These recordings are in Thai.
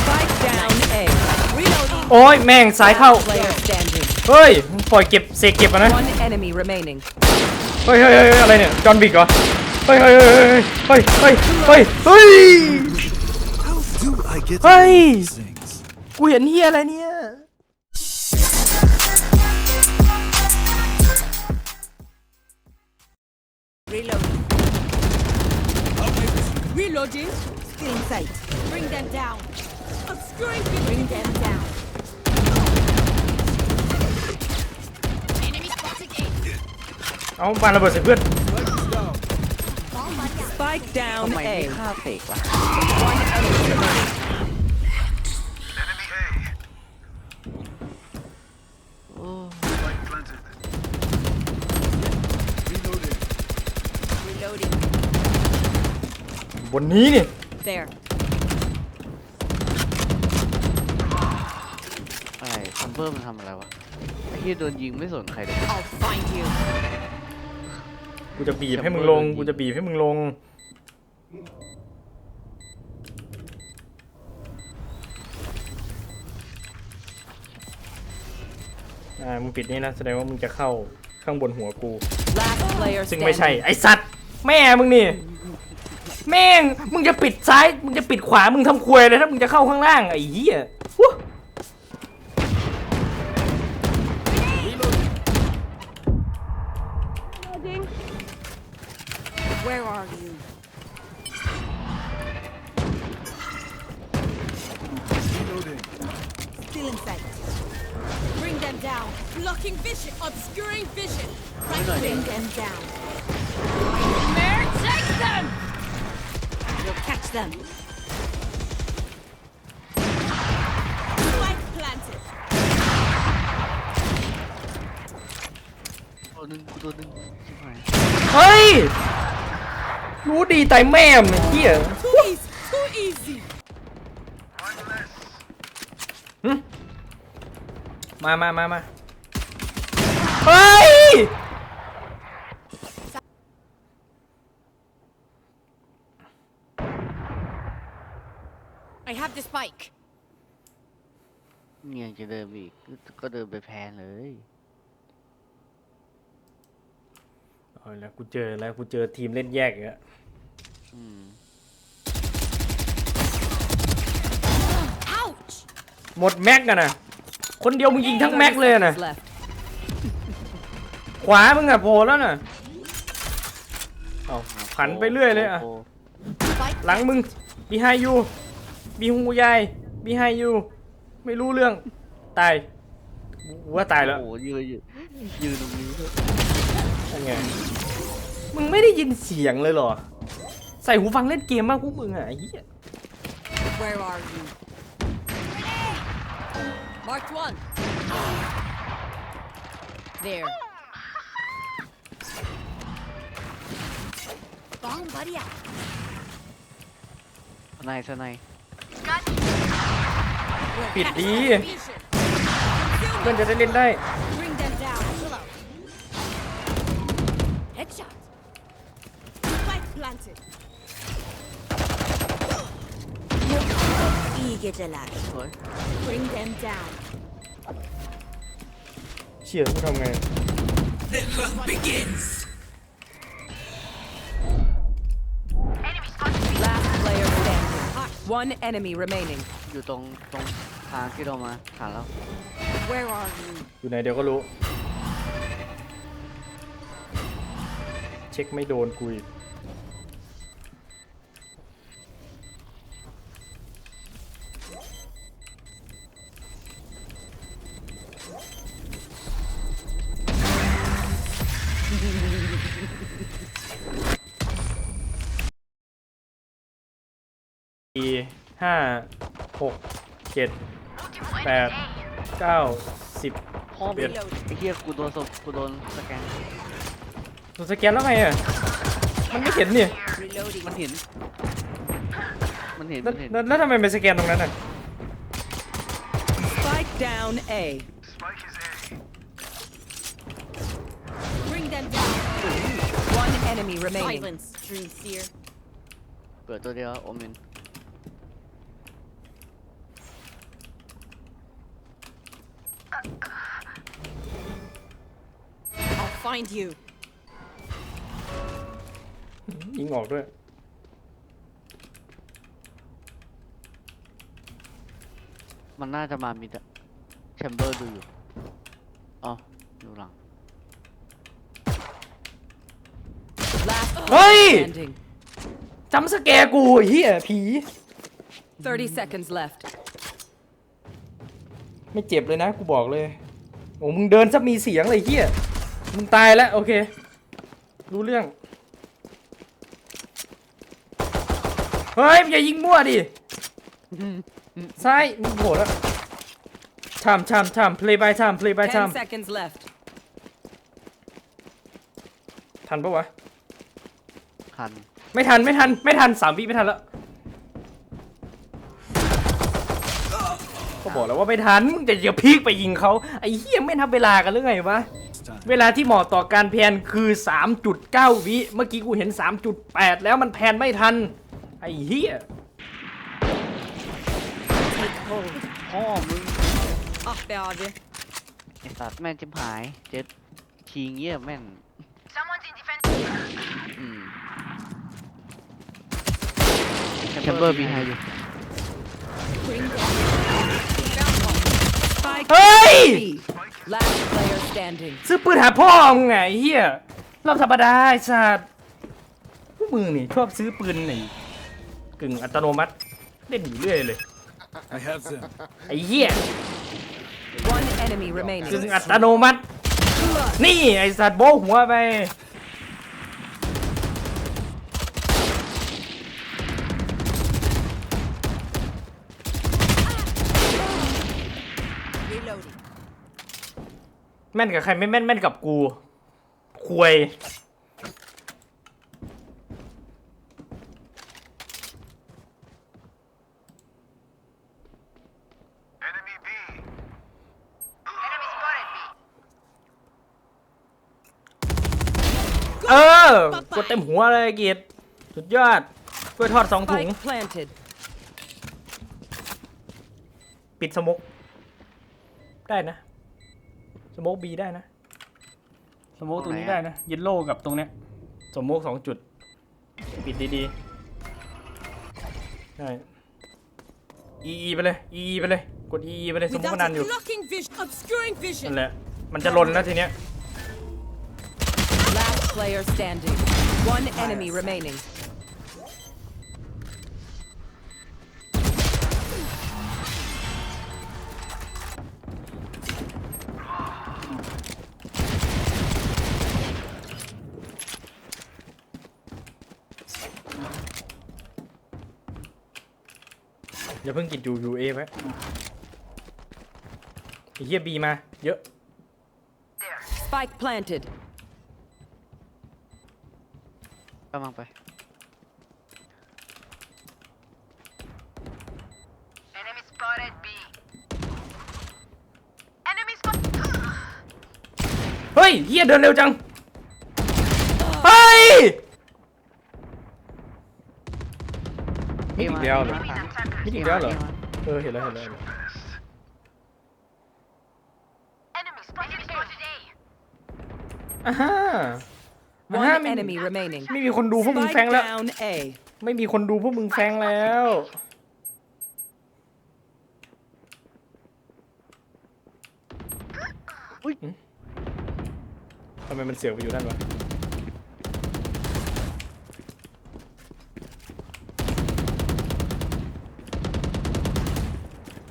Spike down A. Reloading. โอ้ยแม่งสายเข้า Player standing. เฮ้ยมึงปล่อยเก็บเสกเก็บอะนะ One enemy remaining. เฮ้ยเฮ้ยเฮ้ยเฮ้ยอะไรเนี่ยจอห์นวิกเหรอเฮ้ยเฮ้ยเฮ้ยเฮ้ยเฮ้ยเฮ้ยเฮ้ย How do I get to Hey! these things? กูเห็นเฮียอะไรเนี่ย Still in sight. Bring them down. Obscuring. Bring them down. Enemy spotted A. เอาปาระเบิดใส่เพื่อน Spike down ทำไมไม่ A. ฆ่าเสกล่ะ One enemy remaining. Reloading. บนนี้นี่ There. อะไรซัมเบอร์มันทำอะไรวะไอ้ที่โดนยิงไม่สนใครเลย I'll find you. กูจะบีบให้มึงลง กูจะบีบให้มึงลง อ่า มึงปิดนี่นะ แสดงว่ามึงจะเข้าข้างบนหัวกู Last player ซึ่ง standing. ไม่ใช่ไอสัตว์ แม่มึงนี่ แม่ง มึงจะปิดซ้าย มึงจะปิดขวา มึงทำควยเลยถ้ามึงจะเข้าข้างล่างไอ้เหี้ยวู้ Where are you? Reloading. Still in sight. Bring them down. Blocking vision. Obscuring vision. Right Bring them down. Nightmare, take them! You'll catch them. Spike planted. ตัวหนึงกูตัวหนึงชิบหายเฮ้ย รู้ดีตายแม่มไอ้เหี้ย Too easy. Too easy. หึมามามามาเฮ้ย I have the spike. เนี่ยจะเดินไปอีกก็เดินไปแพนเลยเอาแล้วกูเจอแล้วกูเจอทีมเล่นแยกอีกแล้วอืม Ouch! หมดแม็กกันนะคนเดียวมึงยิงทั้งแม็กเลยนะ Seconds left. ขวามึงอะโผล่แล้วน่ะเอาผันไปเรื่อยเลยอะโโห Spike หลังมึงบีไฮยู บีฮูยายบีไฮยูไม่รู้เรื่อง ตายกูว่าตายแล้วโอ้โหยืนยืนยืนตรงนี้ด้วยยังไงมึงไม่ได้ยินเสียงเลยเหรอ ใส่หูฟังเล่นเกมมากพวกมึงอะไอ้เหี้ย Where are you? Marked one. There. bomb buddy out. สไนด์สไนด์ ปิดดี Vision. เพื่อนจะได้เล่นได้ Bring them down. Hello. Headshot. Spike planted. İyi geceler. สวย Bring them down. เชี่ยกูทำไง Last One enemy remaining. อยู่ตรงตรงทางที่เรามาผ่านแล้ว Where are you? อยู่ไหนเดี๋ยวก็รู้ เช็คไม่โดนกูอีก เจ็ดแปดเก้าสิบ พ่อมึเปลี่ยนงไอ้เหี้ยกูโดนศพกูโดนสแกน ตัวสแกนแล้วไงอะ มันไม่เห็นนี่ Reloading. มันเห็น มันเห็น แล้วมันเห็นแล้วแล้วทำไมไปสแกนตรงนั้นอะ Spike down A. Bring them down. One enemy remaining. Silence, Dream Seer. เปิดตัวเดียวโอเมน I'll find you ยิงออกด้วย มันน่าจะมามีแต่แชมเบอร์ดูอยู่อ๋อดูหลังเฮ้ยจำสแกร์กูเฮียผี 30 seconds left. ไม่เจ็บเลยนะกูบอกเลย โอ้มึงเดินซะมีเสียงเลยเฮียมึงตายแล้วโอเค รู้เรื่อง เฮ้ยมึงอย่ายิงมั่วดิซ้ายมึงโหดแล้วชามชามชาม play by time play by time 10 seconds left. ทันปะวะคัน ไม่ทันไม่ทันไม่ทันสามวิไม่ทันแล้ว ก็บอกแล้วว่าไม่ทันมึงจะอย่าพีกไปยิงเขาไอ้เหี้ยไม่ทับเวลากันหรือไงวะ It's time. เวลาที่เหมาะต่อการแพนคือ 3.9 วิ เมื่อกี้กูเห็น 3.8 แล้วมันแพนไม่ทัน ไอ้เหี้ยพ่อมึง Ah, be abi. ไอสัตว์แม่นจิมหาย เจ็ดชิงเยี่ยแม่นอืมแชมเบอร์บีไฮอยู่ Spike เฮ้ย B. Last player standing. ซื้อปืนหาพ่อมึงไงไอ้เหี้ยเราธรรมดาไอ้สัตว์พวกมึงนี่ชอบซื้อปืนไหนกึ่งอัตโนมัติเล่นอยู่เรื่อยเลย I have them. ไอ้เหี้ย One enemy remaining. กึ่งอัตโนมัติ นี่ไอ้สัตว์โบะหัวไป แม่นกับใครไม่แม่นแม่นกับกู ควย เออกดเต็มหัวเลยไอ้เกียรติสุดยอดกล้วยทอดสองถุง Spike planted. ปิดสมกได้นะ สมกบีได้นะสมกตรงนี้ได้นะเยลโล่กับตรงเนี้ยสมกสองจุด ปิดดีๆได้อีอีไปเลย อีอีไปเลย กดอีอีไปเลย สมมติ Without มันนานอยู่ blocking vision, obscuring นั่น vision. แหละ มันจะลนแล้วทีเนี้ย Last player standing. One enemy remaining. อย่าเพิ่งกินยูยูเอไว้ไอ้เหี้ยบีมา เยอะ Spike planted. กำลังไป Enemy spotted B. Enemy spotted. เฮ้ยเฮียเดินเร็วจัง เฮ้ยเออีมากแล้วเหรอเอนี่อีกมาแล้วเหรอเอมาเออเห็นแล้วเห็นแล้วเห็นแล้ว Enemy spotted A. อ่าฮะอ่า One ฮะไม่ enemy remaining. ไม่มีคนดูพวกมึงแฟง Spike แล้ว down A. ไม่มีคนดูพวกมึงแฟงแล้ว อุ๊ยหืมทำไมมันเสียงไปอยู่นั่นวะ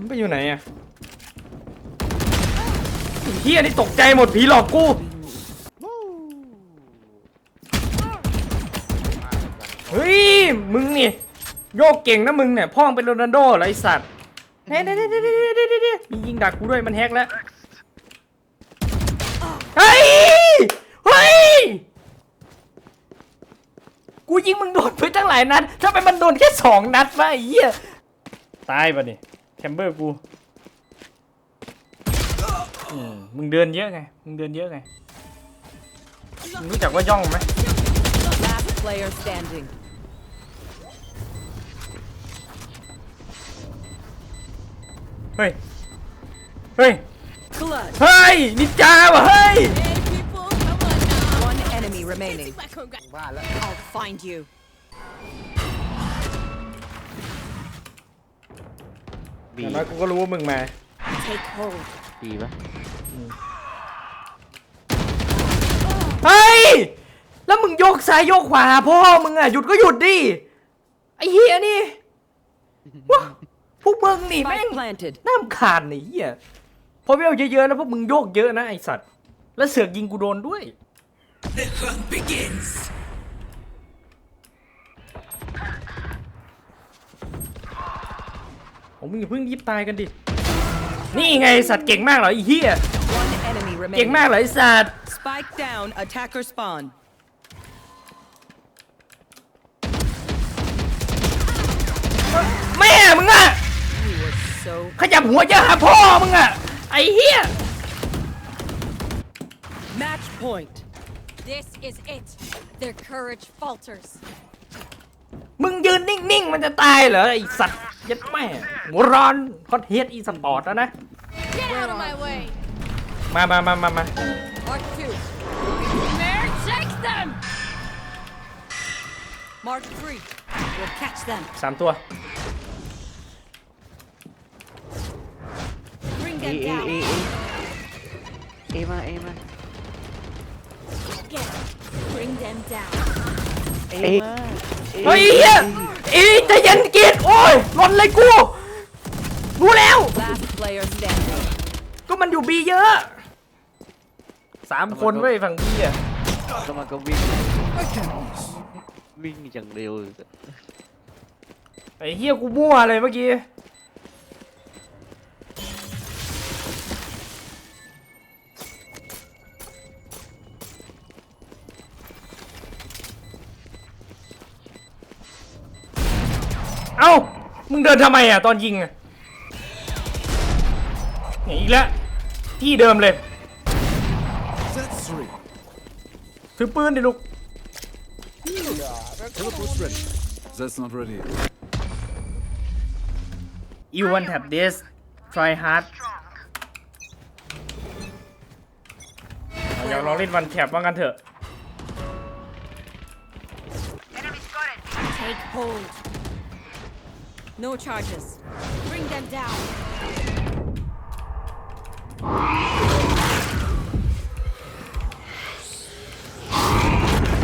มันไปอยู่ไหนอะเฮียนี่ตกใจหมดผีหลอกกูเฮ้ยมึงนี่โยกเก่งนะมึงเนี่ยพ่องเป็นโรนัลโดเหรอไอสัตว์เฮ้ยเฮ้ยเฮ้ยเฮ้ยเฮ้ยมียิงดักกูด้วยมันแฮกแล้วเฮ้ยเฮ้ยกูยิงมึงโดนไปตั้งหลายนัดถ้าไปมันโดนแค่สองนัดวะไอ้เหี้ยตายปะเนี่ย แคมเบอร์กูอืมมึงเดินเยอะไง มึงเดินเยอะไง มึงรู้จักว่าย่องไหม Last player standing. เฮ้ย เฮ้ย Clutch. เฮ้ย นินจาวะเฮ้ย Hey people, come on remaining. I'll find you. บีอย่างน้อยกูก็รู้ว่ามึงมา Take hold. บีปะเฮ้ย แล้วมึงโยกซ้ายโยกขวาพ่อมึงอะ หยุดก็หยุดดิ ไอ้เฮียนี่ว้าพวกมึงนี่แม่ง Spike planted. น้ำขาดนี่เฮียพอเวลเยอะๆแล้วพวกมึงโยกเยอะนะไอสัตว์ แล้วเสือกยิงกูโดนด้วยผม มึงอย่าเพิ่งยิบตายกันดิ นี่ไงไอ้สัตว์เก่งมากเหรอไอ้เหี้ย One enemy เก่ง remaining. มากเหรอไอ้สัตว์ Spike down. Attacker spawn. แม่มึงอะ You were so ขยับหัวจะหาพ่อมึงอะไอ้เหี้ย match point. This is it. Their courage falters. มึงยืนนิ่งๆ มันจะตายเหรอไอ้สัตว์ ยัดแม่หัวร้อนคอนเทสอีสปอร์ตแล้วนะ Get out of my way. มามามามามา Mark two. There, take them. Mark three. We'll catch them. สามตัว Bring เอ them เอ down. เอเอเอมาเอมา Get 'em. Bring them down. เอเอ๊ะมาเฮ้ยเหี้ย อีใจะเย็นกิดโอ้ยหล่นเลยกูรู้แล้ว Last player standing. ก็มันอยู่บีเยอะสามคนเว้ยฝั่งบีอะแล้วมันก็วิ่ง I can't miss. วิ่งอย่างเร็ว ไอ้เฮียกูมั่วเลยเมื่อกี้ เอ้า มึงเดินทำไมอะตอนยิงอะเนี่ยอีกแล้ว ที่เดิมเลย That's three. ถือปืนดิลูก Teleport's ready. That's not ready. yet. you want have this try hard อยากลองเล่นวันแคปว่างั้นเถอะ Enemy spotted B. Take hold. No charges. Bring them down.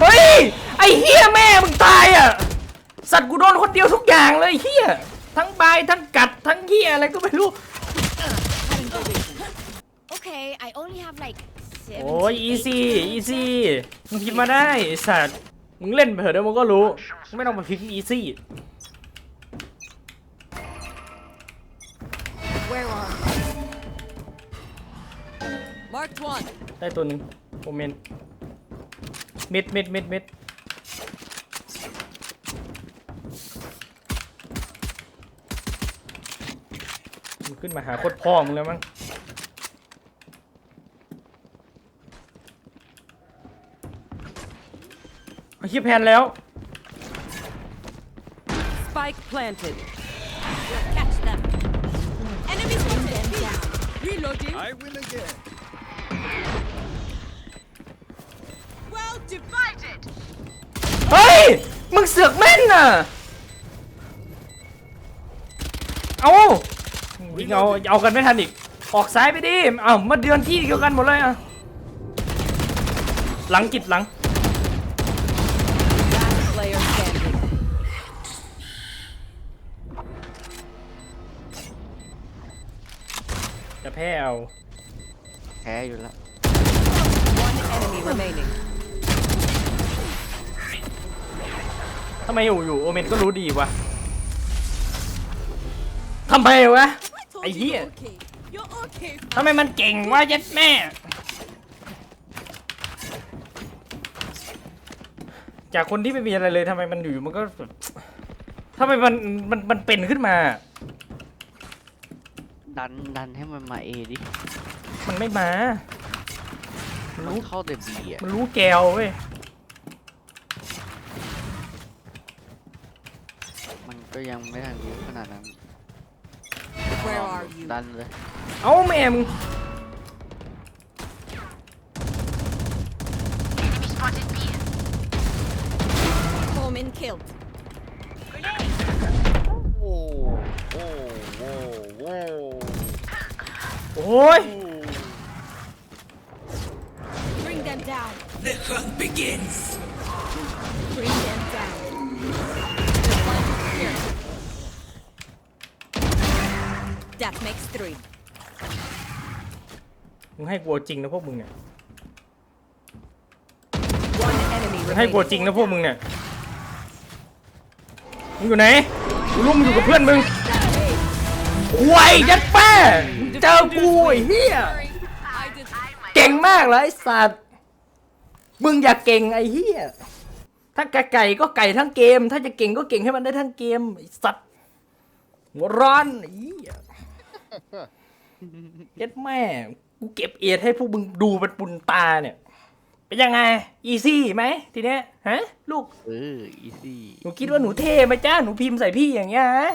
เฮ้ยไอ้เฮียแม่มึงตายอะ สัตว์กูโดนคนเดียวทุกอย่างเลยไอ้เฮียทั้งบายทั้งกัดทั้งเฮียอะไรก็ไม่รู้ Okay, I only have like โอ้ย อีซี่ อีซี่ มึงพิมพ์มาได้ไอ้สัตว์ มึงเล่นไปเถอะเดี๋ยวมึงก็รู้มึงไม่ต้องมาพิมพ์อีซี่ Where are you? Marked one. ได้ตัวหนึ่งโอเมนมิดมิดมิดมิดมึงขึ้นมาหาโคตรพ่อมึงแล้วมั้ง เอาเฮียแพนแล้ว Spike planted. We'll catch them. Enemy spotted. them down. Reloading. I win again. Well divided. เฮ้ย มึงเสือกแม่นน่ะ เอายิงเอา เอากันไม่ทันอีก ออกซ้ายไปดิ เอามาเดือนที่เดียวกันหมดเลยอะ หลังกิดหลัง แพ้เอาแพ้อยู่แล้ว One enemy remaining. ทำไมอยู่อยู่โอเมนก็รู้ดีวะทำไมวะ I told I you hear. you're okay. You're okay. ทำไมมันเก่งวะยัดแม่ จากคนที่ไม่มีอะไรเลยทำไมมันอยู่ๆมันก็แบบทำไมมันมันมันเป็นขึ้นมา ดันดันให้มันมาเอดิ มันไม่มามันรู้ เข้าแต่บีอะ มันรู้แกวเว้ย มันก็ยังไม่ทันรู้ขนาดนั้นดันเลย เอ้าแม่มึ โอ้ย Bring them down. The hunt begins. Bring them down. Here. That makes three. มึงให้กลัวจริงนะพวกมึงเนี่ย One enemy ให้กลัว remaining. จริงนะพวกมึงเนี่ย มึงอยู่ไหนกูรุ่มอยู่กับเพื่อนมึงหวยยัดแป้ เจอกูไอ้เหี้ย I did. เก่งมากเลยไอ้สัตว์ มึงอย่าเก่งไอ้เหี้ย ถ้าไก่ก็ไก่ทั้งเกม ถ้าจะเก่งก็เก่งให้มันได้ทั้งเกมไอ้สัตว์หัวร้อนไอ้เหี้ยเย็ดแม่ กูเก็บเอียดให้พวกมึงดูเป็นปุนตาเนี่ย เป็นยังไง อีซี่ไหมทีเนี้ยฮะลูก เออ อีซี่ หนูคิดว่าหนูเท่ไหมจ้าหนูพิมพ์ใส่พี่อย่างเงี้ยฮะ